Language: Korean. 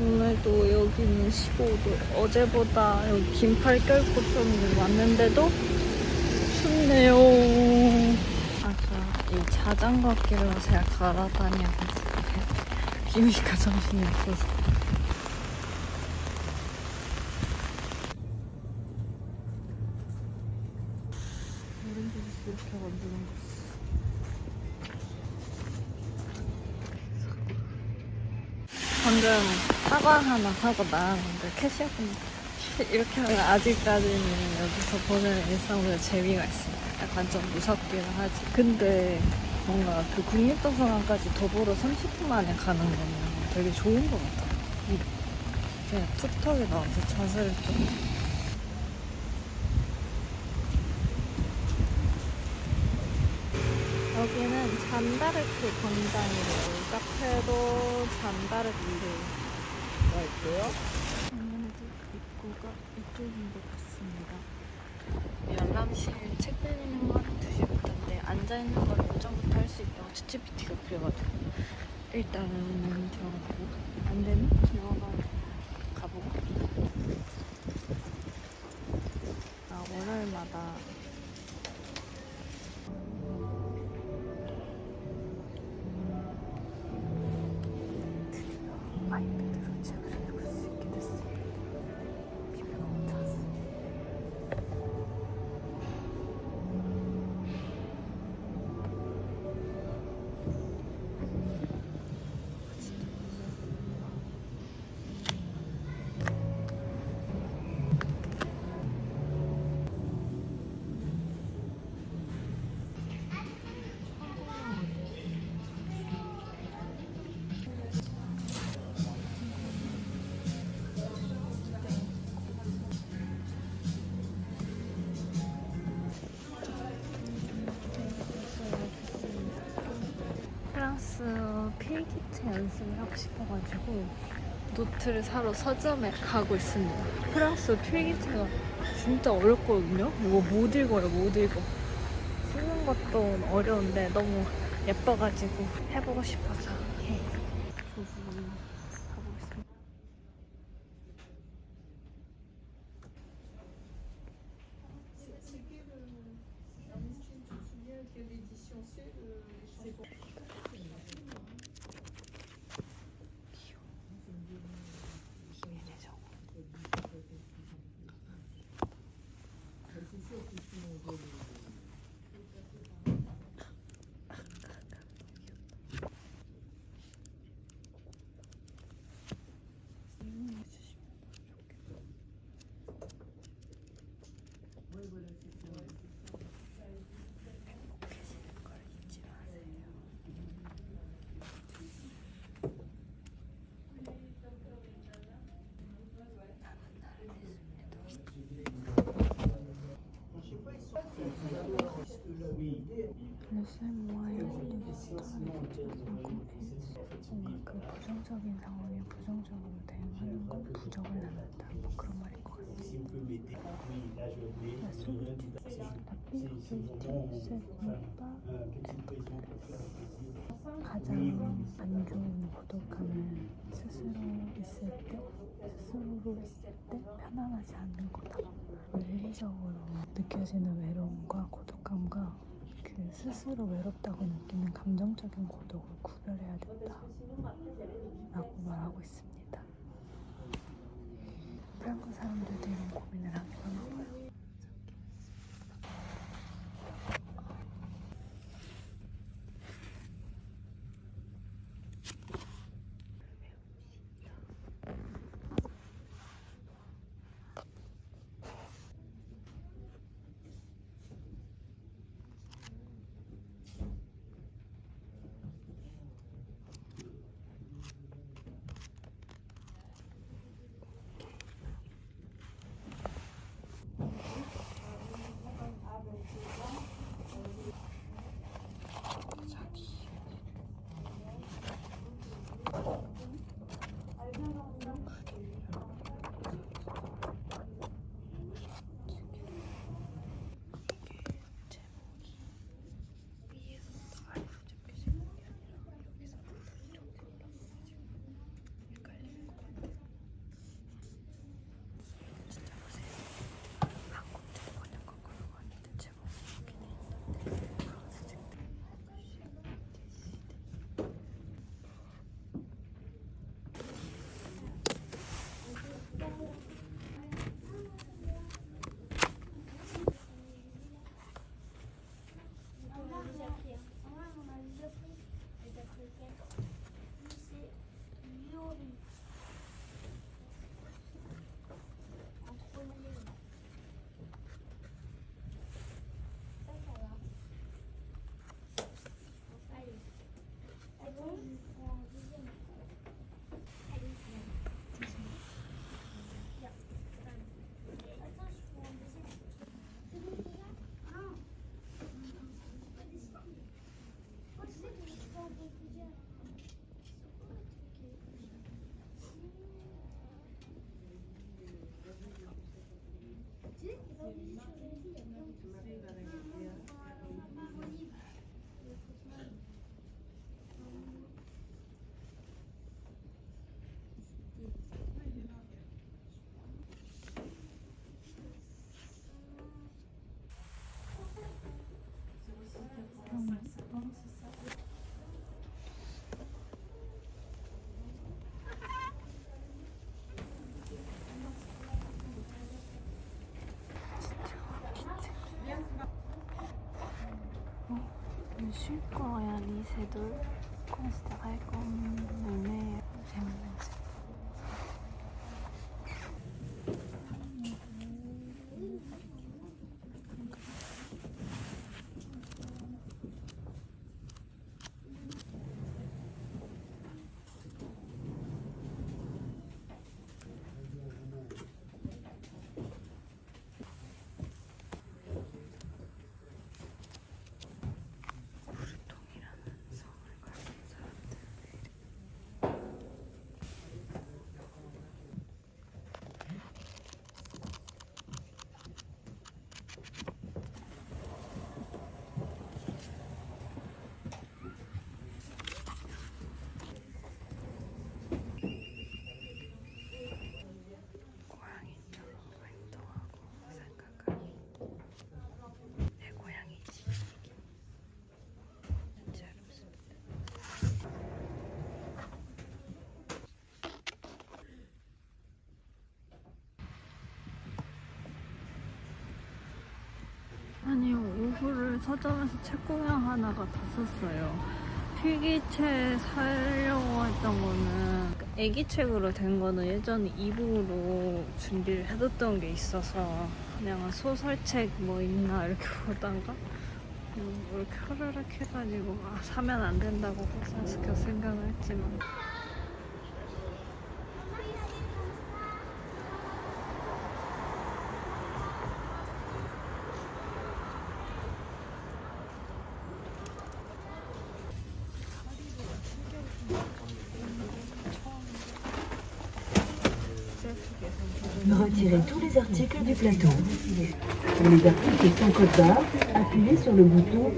오늘도 여기는 15도. 어제보다 여기 긴팔 껴입고 좀 왔는데도 춥네요. 아까 이 자전거 길로 제가 갈아다녀가지고 기미가 정신이 없어서. 어른들이 이렇게 만드는 거지. 방금 사과 하나 사고 나왔는데 캐시어분 이렇게 하면 아직까지는 여기서 보는 일상보다 재미가 있어요. 약간 좀 무섭기는 하지. 근데 뭔가 그 국립도서관까지 도보로 30분 만에 가는 거는 되게 좋은 것 같아. 이- 그냥 툭턱에 나와서 자세를 좀. 여기는 잔다르크 광장이래요. 카페도 잔다르크 가 있고요. 아무래도 입구가 이쪽인 것 같습니다. 열람실 책 빌리는 건 2시부터인데 앉아있는 건 오전부터 할 수 있다고 챗GPT가 그래가지고 일단은 들어가고 안 되면 들어가 가보고 아 월요일마다 필기체 연습을 하고 싶어가지고 노트를 사러 서점에 가고 있습니다. 프랑스 필기체가 진짜 어렵거든요. 이거 못 읽어요, 못 읽어. 쓰는 것도 어려운데 너무 예뻐가지고 해보고 싶어서 해. Mm. 레슬모아의 뭔가 그 부정적인 상황에 부정적으로 대응하는 건 부정을 낳는다. 뭐 그런 말인 것 같아요. La solitude, la pire solitude, c'est ne pas 가장 안 좋은 고독함은 스스로 있을 때, 스스로로 있을 때 편안하지 않는 거다. 물리적으로 느껴지는 외로움과 고독감과 그 스스로 외롭다고 느끼는 감정적인 고독을 구별해야 된다. 라고 말하고 있습니다. 프랑스 사람들도 이런 고민을 하긴 하나 봐요. 슈거야니 새도 considéré comme le meilleur 재밌는 책. 부르통이라는 성을 가진 사람들. 고양이처럼 행동하고 생각하기. 내 고양이지. 잘 웃습니다. 아니 오후를 서점에서 책 구경 하나가 다 썼어요. 필기체 사려고 했던 거는 애기 책으로 된 거는 예전에 이북으로 준비를 해뒀던 게 있어서 그냥 소설책 뭐 있나 이렇게 보다가 음, 이렇게 흐르륵 해가지고 아, 사면 안 된다고 그 생각을 했지만 Retirez tous les articles du plateau. Pour les articles sans code barre, appuyez sur le bouton.